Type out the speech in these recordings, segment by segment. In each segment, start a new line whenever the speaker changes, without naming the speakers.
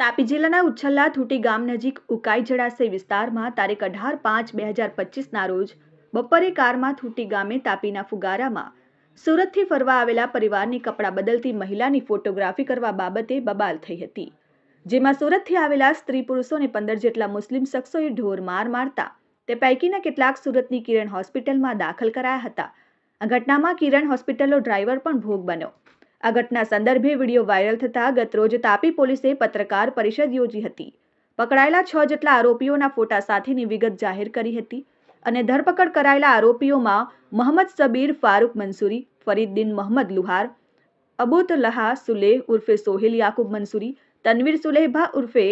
તાપી જિલ્લાના ઉચ્છલ્લા થુટી ગામ નજીક ઉકાઈ જળાશય વિસ્તારમાં તારીખ અઢાર પાંચ બે હજાર પચીસના રોજ બપોરે કારમાં થુટી ગામે તાપીના ફુગારામાં સુરતથી ફરવા આવેલા પરિવારની કપડાં બદલતી મહિલાની ફોટોગ્રાફી કરવા બાબતે બબાલ થઈ હતી. જેમાં સુરતથી આવેલા સ્ત્રી પુરુષોને પંદર જેટલા મુસ્લિમ શખ્સોએ ઢોર માર મારતા તે પૈકીના કેટલાક સુરતની કિરણ હોસ્પિટલમાં દાખલ કરાયા હતા. આ ઘટનામાં કિરણ હોસ્પિટલનો ડ્રાઈવર પણ ભોગ બન્યો. આ ઘટના સંદર્ભે વીડિયો વાયરલ થતા ગતરોજ તાપી પોલીસે પત્રકાર પરિષદ યોજી હતી. પકડાયેલા છ જેટલા આરોપીઓના ફોટા સાથેની વિગત જાહેર કરી હતી અને ધરપકડ કરાયેલા આરોપીઓમાં મોહમ્મદ સબીર, ફારૂક મંસૂરી ફરીદ્દીન મોહમ્મદ લુહાર, અબુત લહા સુલેહ ઉર્ફે સોહેલ યાકુબ મંસૂરી, તનવીર સુલેહભા ઉર્ફે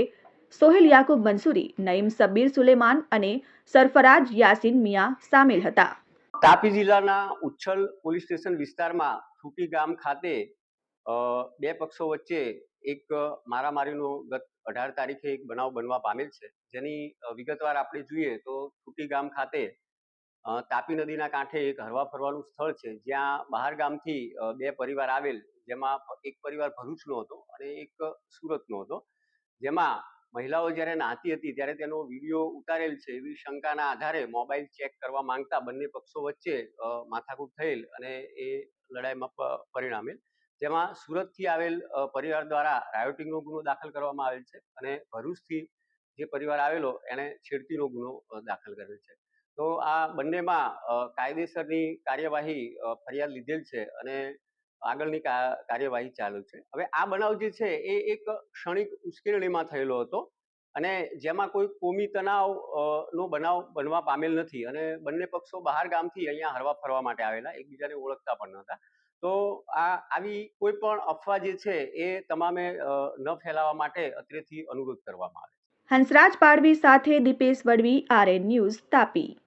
સોહેલ યાકુબ મંસૂરી, નઈમ સબીર સુલેમાન અને સરફરાજ યાસીન મિયા સામેલ હતા.
તાપી જિલ્લાના ઉચ્છલ પોલીસ સ્ટેશન વિસ્તારમાં ગામ ખાતે બે પક્ષો વચ્ચે એક મારામારીનો ગત અઢાર તારીખે એક બનાવ બનવા પામેલ છે. જેની વિગતવાર આપણે જોઈએ તો થુટી ગામ ખાતે તાપી નદીના કાંઠે એક હરવા ફરવાનું સ્થળ છે. જ્યાં બહાર ગામથી બે પરિવાર આવેલ, જેમાં એક પરિવાર ભરૂચનો હતો અને એક સુરતનો હતો. જેમાં મહિલાઓ જ્યારે નાહતી હતી ત્યારે તેનો વીડિયો ઉતારેલ છે એવી શંકાના આધારે મોબાઈલ ચેક કરવા માંગતા બંને પક્ષો વચ્ચે માથાકૂટ થયેલ અને એ લડાઈમાં પરિણામેલ. જેમાં સુરતથી આવેલ પરિવાર દ્વારા રાયોટિંગનો ગુનો દાખલ કરવામાં આવેલ છે અને ભરૂચથી જે પરિવાર આવેલો એણે છેડતીનો ગુનો દાખલ કરેલ છે. તો આ બંનેમાં કાયદેસરની કાર્યવાહી ફરિયાદ લીધેલ છે અને આગળની કાર્યવાહી ચાલુ છે. હવે આ બનાવ જે છે એ એક ક્ષણિક ઉશ્કેરણીમાં થયેલો હતો અને જેમાં કોઈ કોમી તણાવ નો બનાવ બનવા પામેલ નથી અને બંને પક્ષો બહાર ગામથી અહીંયા હરવા ફરવા માટે આવેલા, એકબીજાને ઓળખતા પણ નહોતા. તો આ, આવી કોઈ પણ અફવા જે છે એ તમામે ન ફેલાવવા માટે અત્રેથી અનુરોધ કરવામાં આવે
હંસરાજ પાડવી સાથે દીપેશ વડવી, આરએન ન્યૂઝ તાપી.